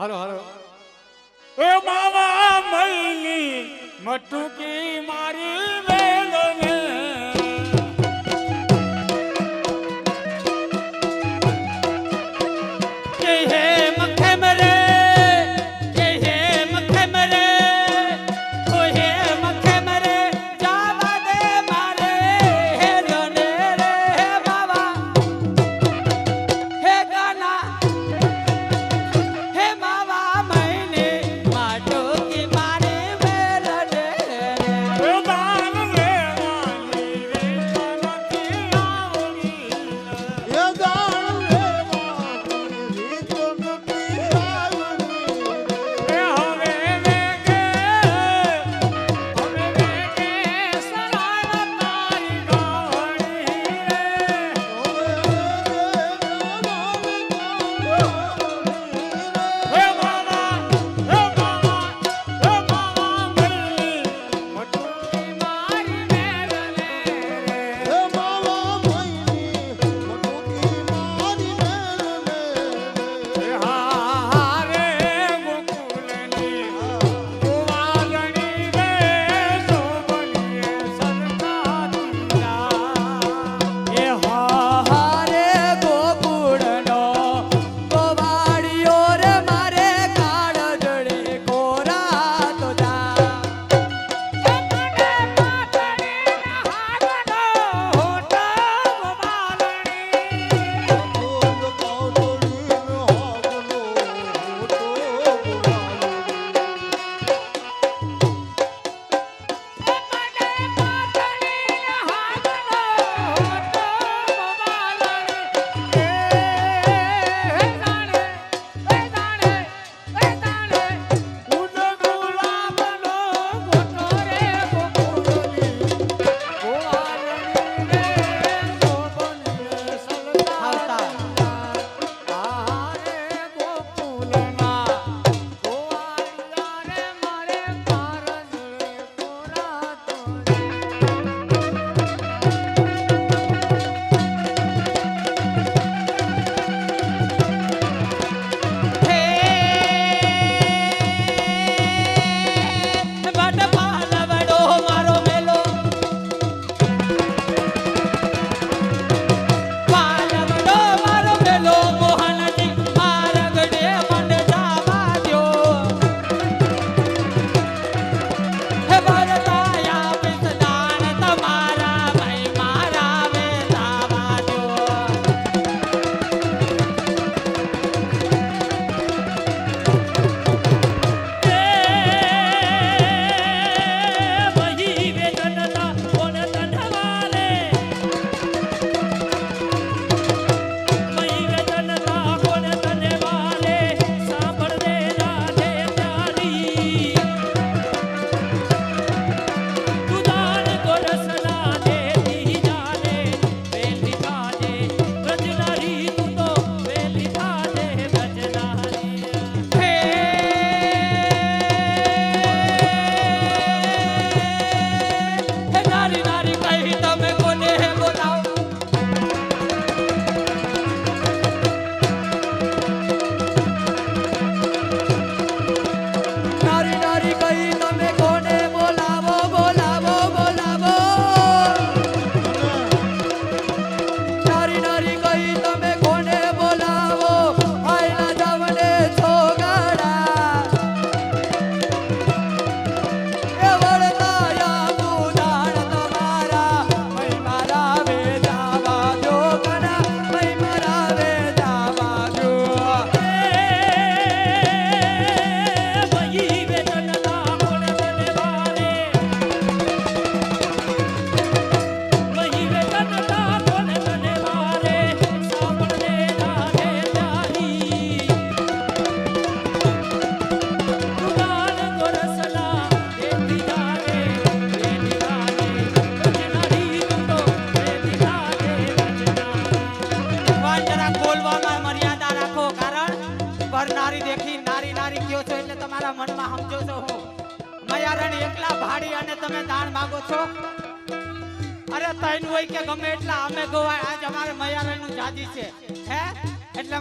હાલો હાલો એ માવા મૈની મટુકી મારી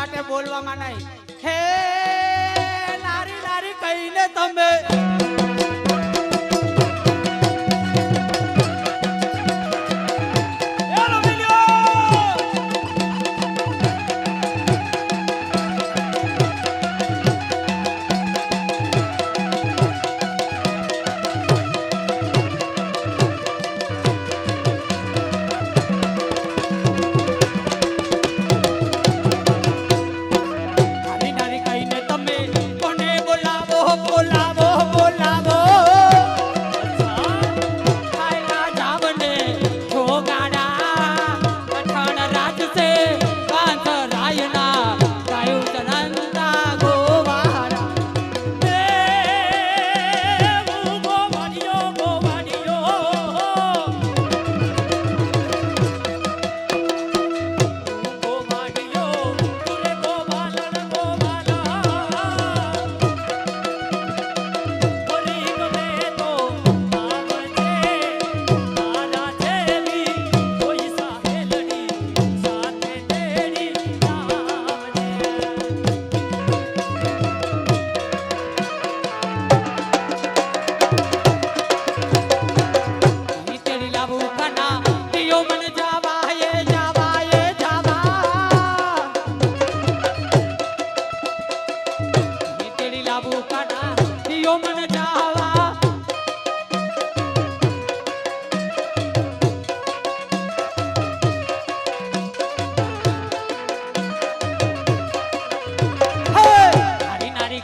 માટે બોલવામાં નહીં. હે નારી નારી કહીને તમે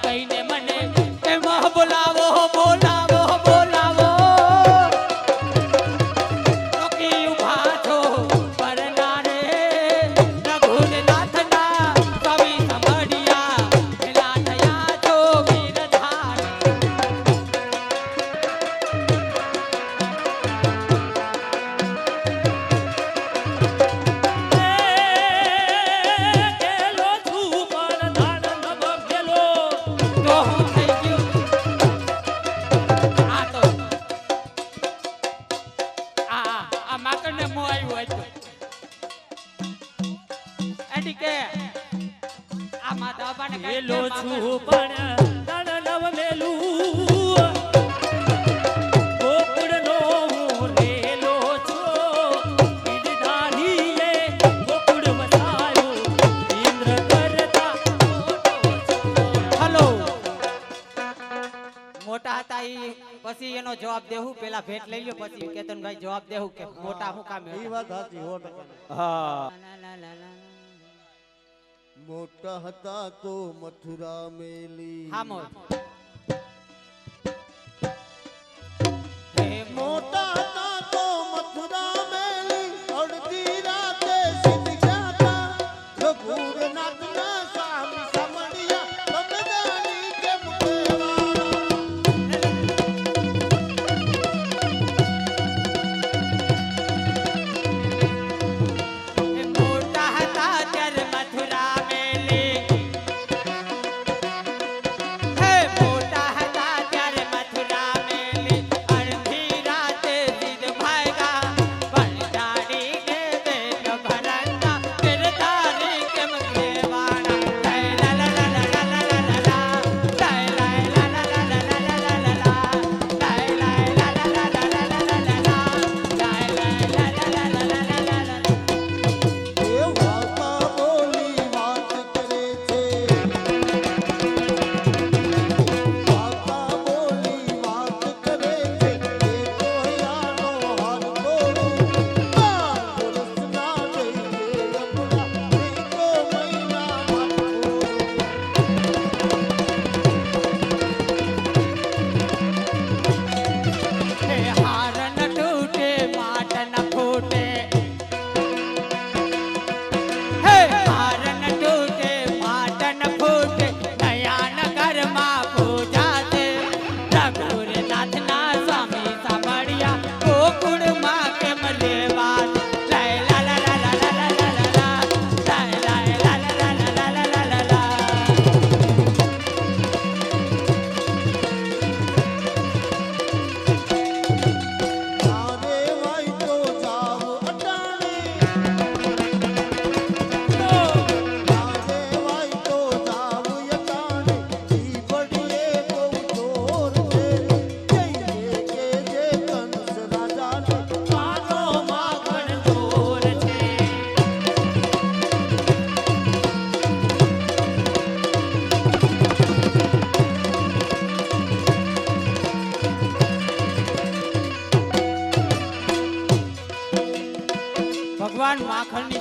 Stay there. કે કેતનભાઈ જવાબ દેવું કે મોટા હું કામ એ વાત સાચી 100% હા. મોટા હતા તો મથુરા મેલી. હા મોટા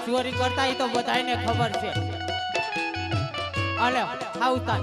ચોરી કરતા એ તો બધાને ખબર છે. અલે આવતા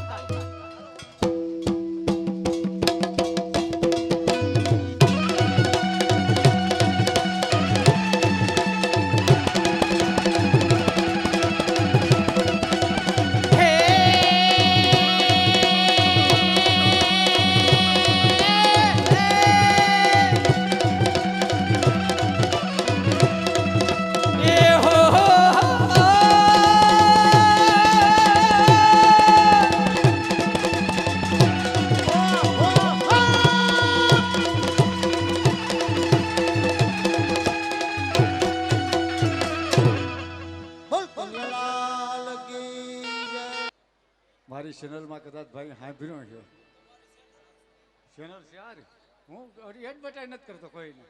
મારી ચેનલમાં કદાચ ભાઈ સાંભળ્યો છે ચેનલ છે યાર હું એડવર્ટાઈઝ નથી કરતો કોઈને.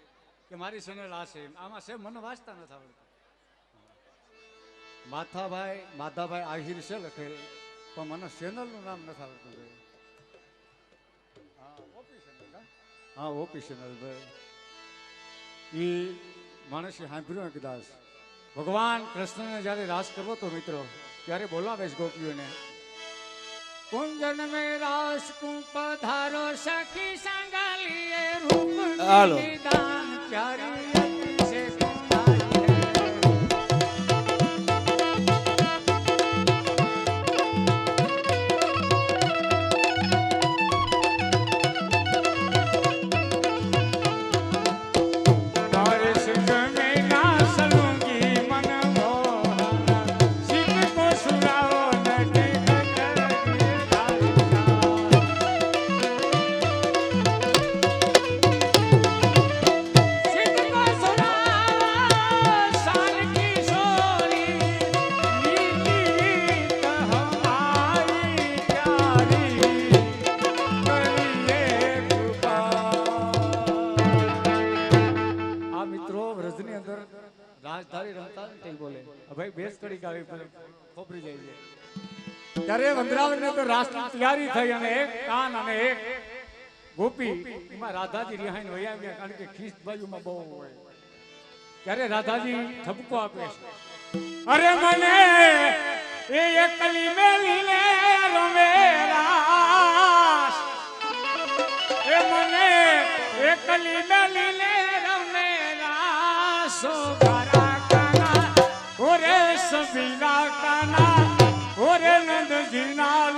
કે મારી ચેનલ આ છે આમાં છે મને વાંચતા નથી આવડતું. માથાભાઈ માધાભાઈ આહિર છે લખેલ પણ મને ચેનલનું નામ નથી આવડતું ભાઈ. હા ઓપી ચેનલ હા? હા ઓપી ચેનલ ભાઈ એ માણસે સાંભળ્યું કદાચ. ભગવાન કૃષ્ણને જ્યારે રાસ કરવો તો મિત્રો ત્યારે બોલાવે છે ગોપીઓને. કુંજન મે રાસ કુંપ ધારો સખી સંગાલીએ રૂપ નિદાન પ્યારી છે તો રાષ્ટ્ર તૈયારી થઈ અને એક કાન અને એક ગોપી. એમાં રાધાજી રિહાઈને વહી આવ્યા કારણ કે ખીસ બાજુમાં બહુ હોય. ત્યારે રાધાજી ઠપકો આપે છે. અરે મને એ એકલી મેલી લે રમેરા એ મને એકલી મેલીને રમે રાસો. ગારા કાના ઓરે સબીના કાના. Krishna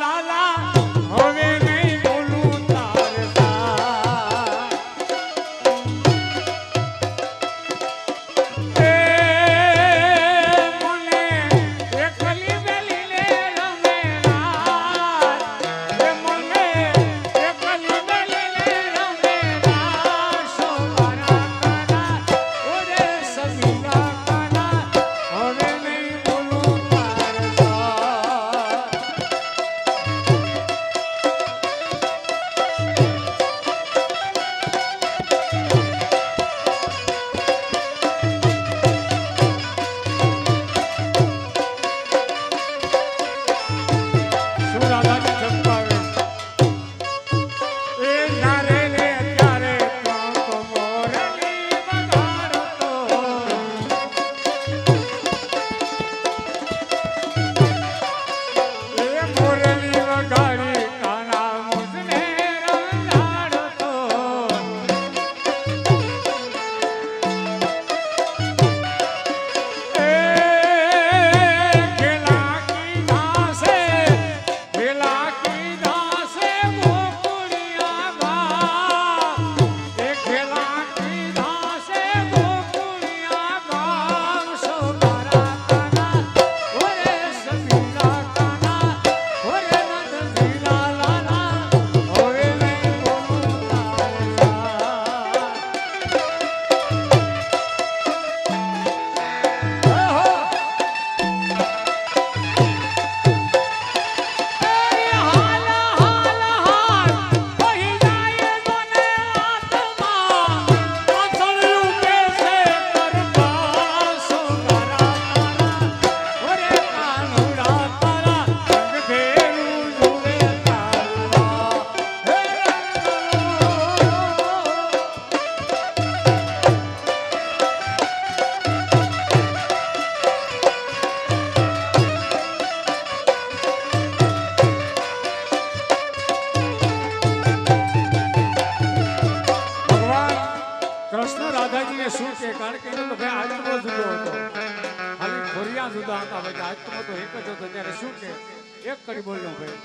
ત્યારે શું કે એક કરી બોલ્યો ભાઈ.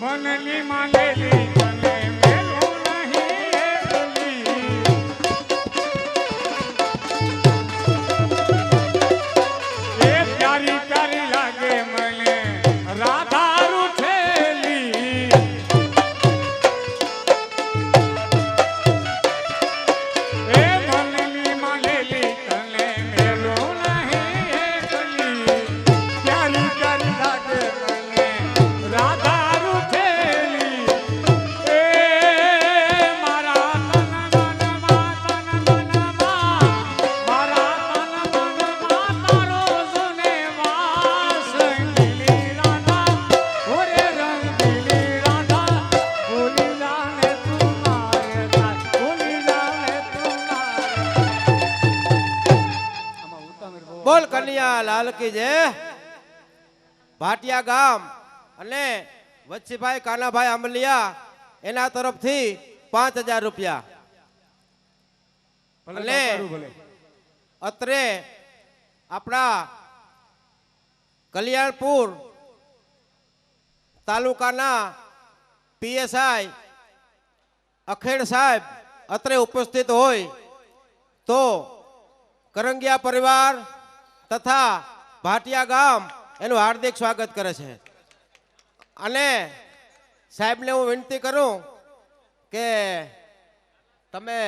મનની માનેલી તને લાલ કી જય ભાટિયા ગામ અને વચ્છીભાઈ કાનાભાઈ આંબલિયા એના તરફથી પાંચ હજાર રૂપિયા. અને અત્રે આપણા કલ્યાણપુર તાલુકાના પીએસઆઈ અખેડ સાહેબ અત્રે ઉપસ્થિત હોય તો કરંગિયા પરિવાર તથા ભાટિયા ગામ એનું હાર્દિક સ્વાગત કરે છે. અને સાહેબને હું વિનંતી કરું કે તમે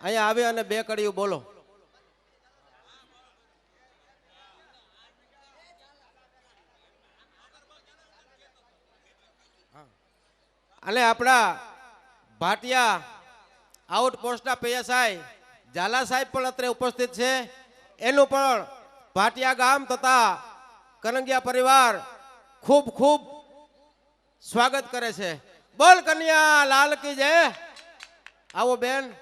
અહીંયા આવી અને બે કડીયું બોલો. અને આપણા ભાટિયા આઉટપોસ્ટના પીએસઆઈ ઝાલા સાહેબ પણ અત્રે ઉપસ્થિત છે. એનું પણ ભાટિયા ગામ તથા કનંગિયા પરિવાર ખૂબ ખૂબ સ્વાગત કરે છે. બોલ કન્યા, લાલ કી જય. આવો બેન.